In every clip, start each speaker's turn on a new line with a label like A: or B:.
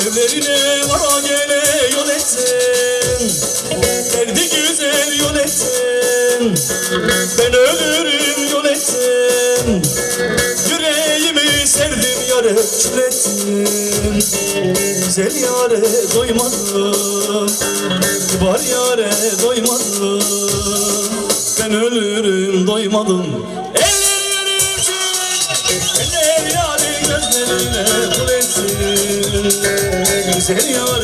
A: Evlerine vara gele yol etsin. Derdi güzel yol etsin. Ben ölürüm yol etsin. Yüreğimi serdim yare çületsin Güzel yare doymadım Kibar yare doymadım Ben ölürüm doymadım. Eller gözlerine kul etsin. Güzel yare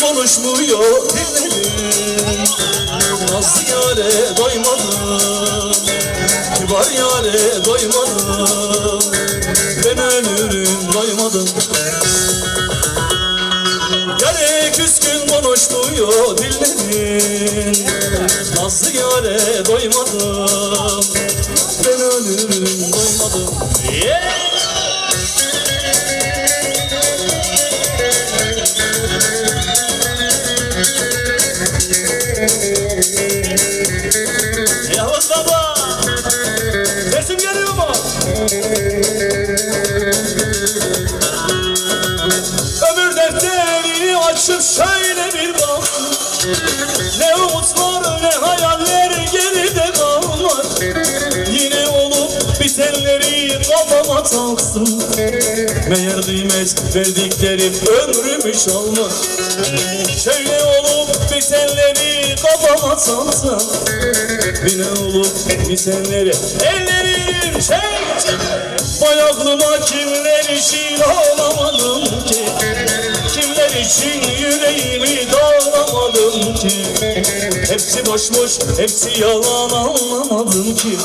A: konuşmuyor dillerim Nazlı yare doymadım Kibar yare doymadım Meğer kıymet verdiklerim ömrümü çalmaz Şöyle olup bitenleri kafama taksın Yine olup bitenleri ellerim çek çek Vay aklıma kimler için ağlamadım ki? Kimler için yüreğimi dağlamadım ki? Hepsi boş boş, hepsi yalan anlamadım ki.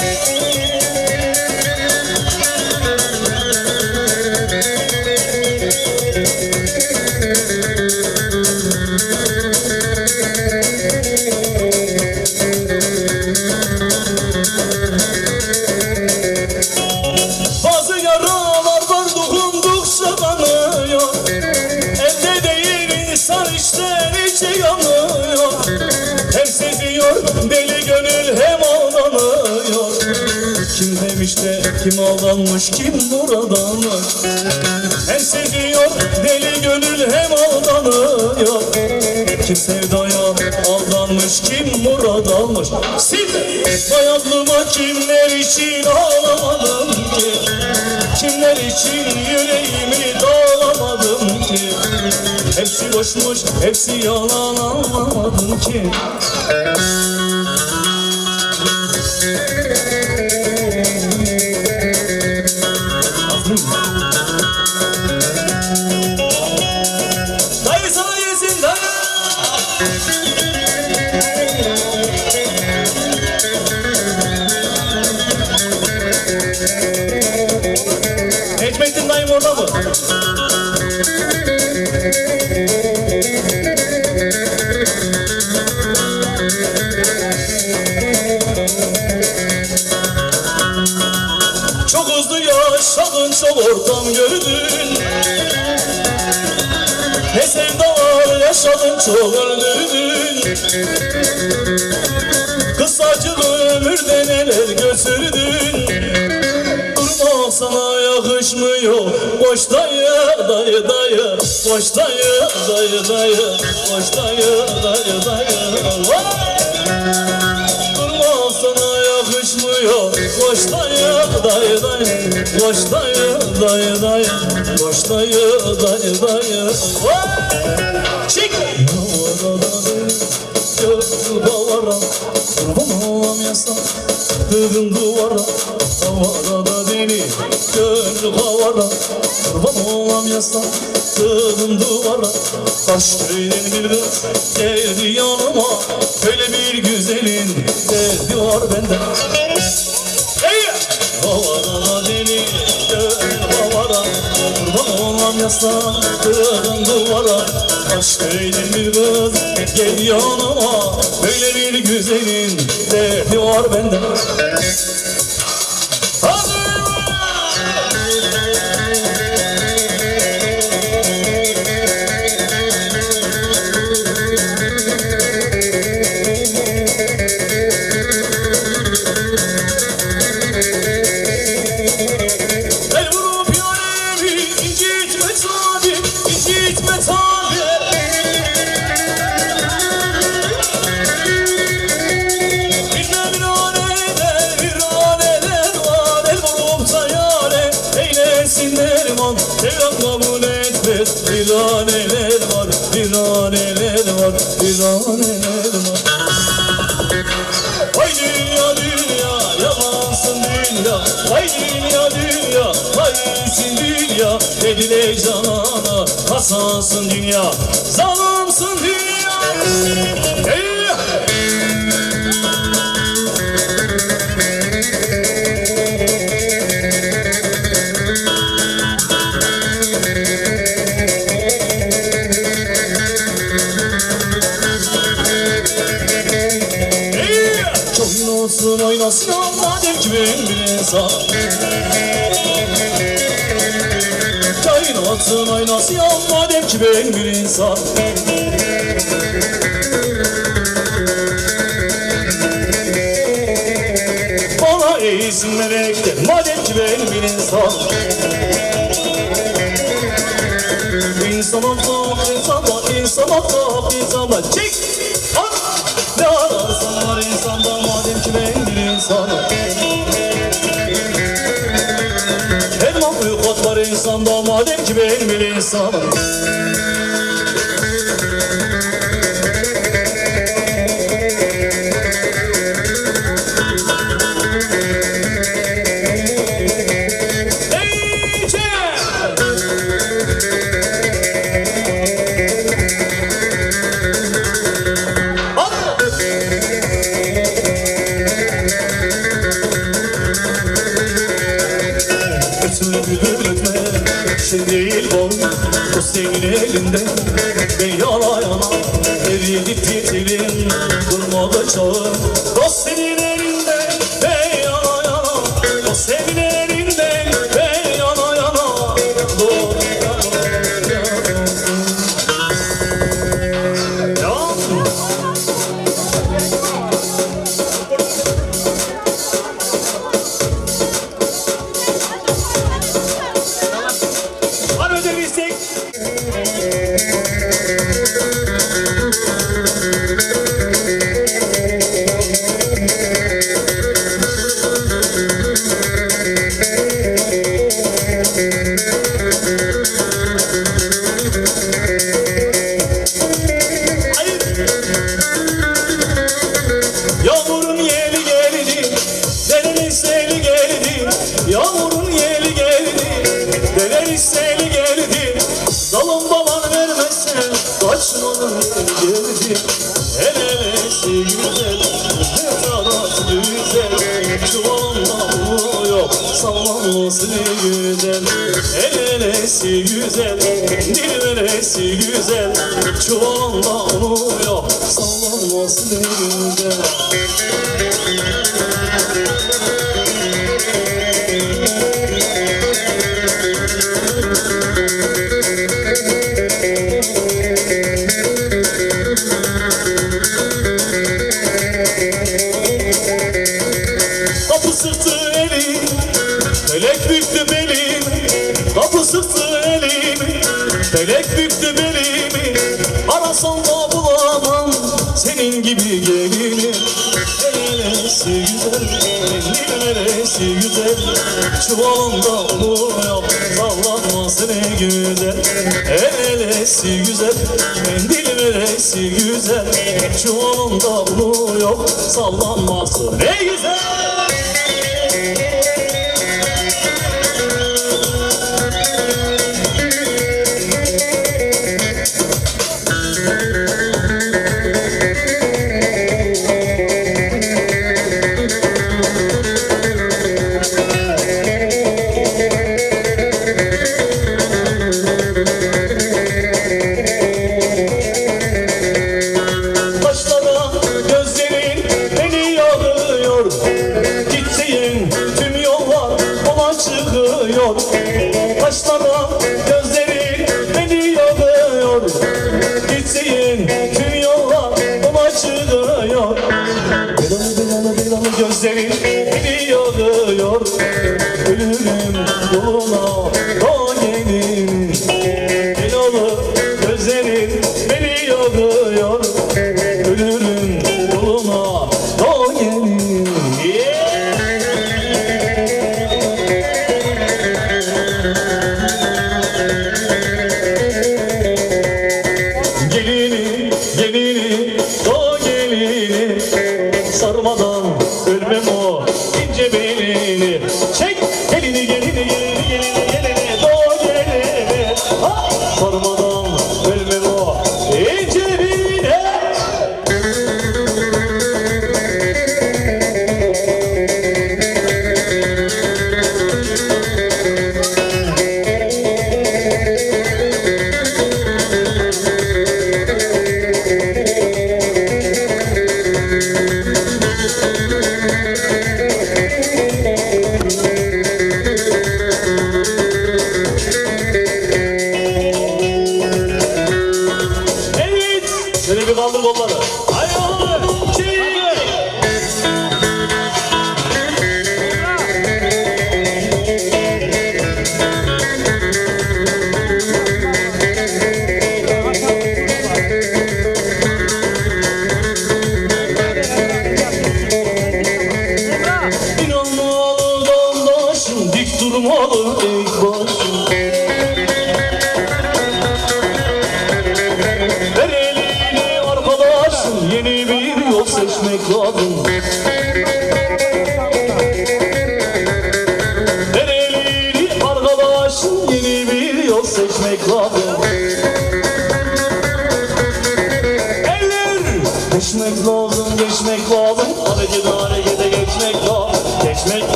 A: Bazı kim aldanmış kim buradanmış? Hem seziyor deli gönül hem aldanıyor. Kim sevdaya aldanmış kim murad almış Sil Vay aklıma kimler için ağlamadım ki? Kimler için yüreğimi dağlamadım ki? Hepsi boşmuş, hepsi yalan anlamadım ki Çok hızlı yaşadın çok ortam gördün. Ne sevdalar yaşadın çok öldürdün. Kısacık ömürde neler götürdün Durma sana yakışmıyor Boş dayı dayı dayı. Boş dayı dayı dayı. Boş dayı dayı dayı! Durma sana yakışmıyor. Boş dayı dayı dayı. Koş dayı dayı dayı. Koş dayı dayı dayı. Vay! Davara Kurban olam yasa Kırın duvara Davara da deli. Gönül kavara Kurban olam yasa Kırın duvara Kaş köyden bir kız Geldi yanıma. Böyle bir güzelin Derdi var bende. Hey! Havara da Yasa Kırın duvara Kaş köyden bir kız Gel yanıma Böyle bir güzelin Derdi var bende kasansın dünya Zalimsın dünya Hey! Oynasın oynasın madem ki ben aynası ya madem ki ben bir insan Bana eğilsin melekler madem ki ben bir insan İnsan olmak insanda, insan olmak insanda Çek! At! Ne ararsan var insanda madem ki ben bir insanım madem ki ben bir insanım El elesi güzel, dil veresi güzel. Çuvalında yok, sallanması güzel. neresi güzel Elin neresi güzel Çuvalında olur yap Sallanması ne güzel. El elesi güzel Mendil neresi güzel Çuvalında olur yap Sallanması ne güzel.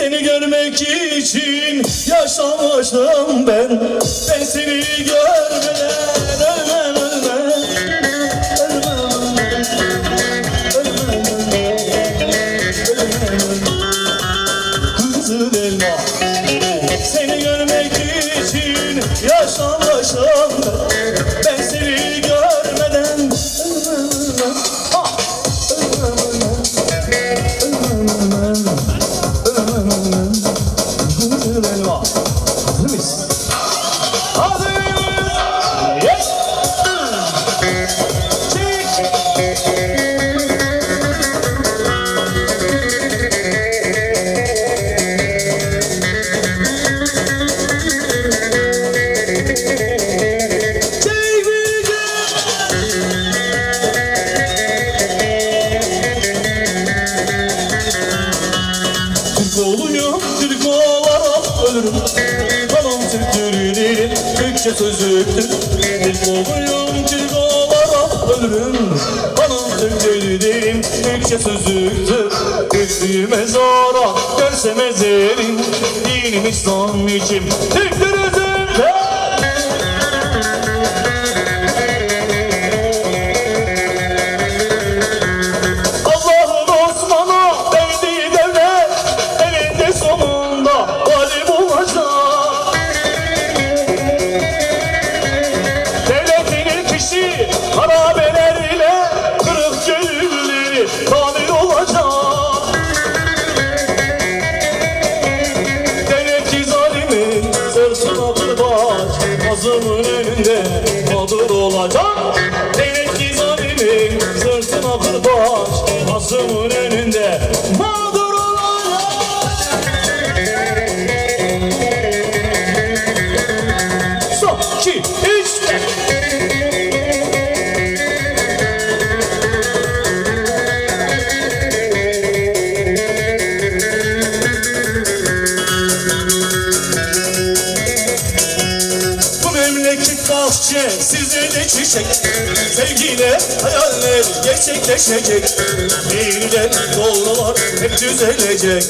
A: seni görmek için yaşamıştım ben. Ben seni görmeden Oh. Bir kovuyum kirgalara ölürüm. Kanım tüktür derim. Ekşi sözlüktür Düştüğü mezara görsem ezerim. Dinim İslam için. Tüktür Kazımın önünde. Mağdur üç. Bu memleket bahçe size de çiçek. Sevgiyle hayaller gerçekleşecek. Yeniden doğrular hep düzelecek.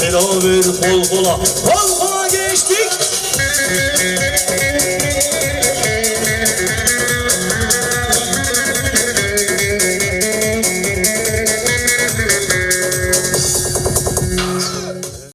A: Beraber kol kola kol kola geçtik